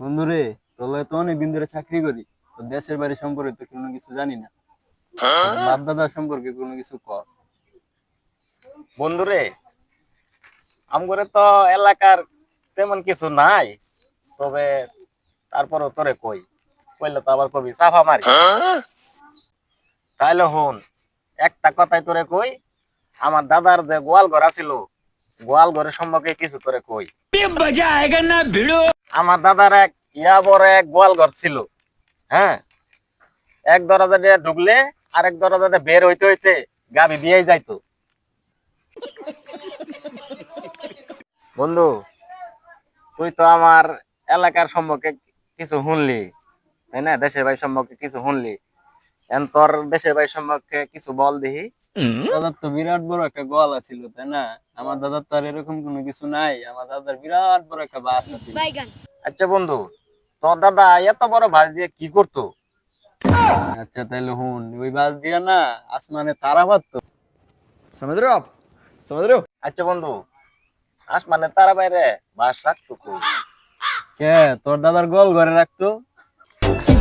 বন্ধুরে তোলে তো অনেক দিন ধরে চাকরি করি তো দেশের বাড়ি সম্পর্কে তো কোনো কিছু জানি না। বাপ দাদা সম্পর্কে কোনো কিছু ক? বন্ধুরে আমগরে তো এলাকার তেমন কিছু নাই তবে তারপরও তোরে কই কইলে তো আবার কবি সাফা মারি। তাইলে হন একটা কথাই তোরে কই আমার দাদার যে গোয়াল ঘর আছিল গোয়াল ঘরের সম্পর্কে কিছু করে কই? আমার দাদার এক ইয়া বড় এক গোয়াল ঘর ছিল হ্যাঁ? এক দরজা দিয়ে ঢুকলে আরেক দরজা দিয়ে বের হইতে হইতে গাবি দিয়ে যাইতো। বন্ধু তুই তো আমার এলাকার সম্পর্কে কিছু শুনলি তাই না? দেশের ভাই সম্পর্কে কিছু শুনলি। তোর দেশের ভাই সম্পর্কে কিছু বল দেখি দাদার তো বিরাট বড় একটা গলা ছিল তাই না? আমার দাদার তো আর এরকম কোনো কিছু নাই। আমার দাদার বিরাট বড় একটা বাস আচ্ছা বন্ধু তোর দাদা এত বড় বাস দিয়ে কি করতো? আচ্ছা তাহলে হুন ওই বাস দিয়ে না আসমানে তারা পারতো সমুদ্র সমুদ্র আচ্ছা বন্ধু আসমানে তারা বাইরে বাস রাখতো কে তোর দাদার গোল ঘরে রাখতো? কি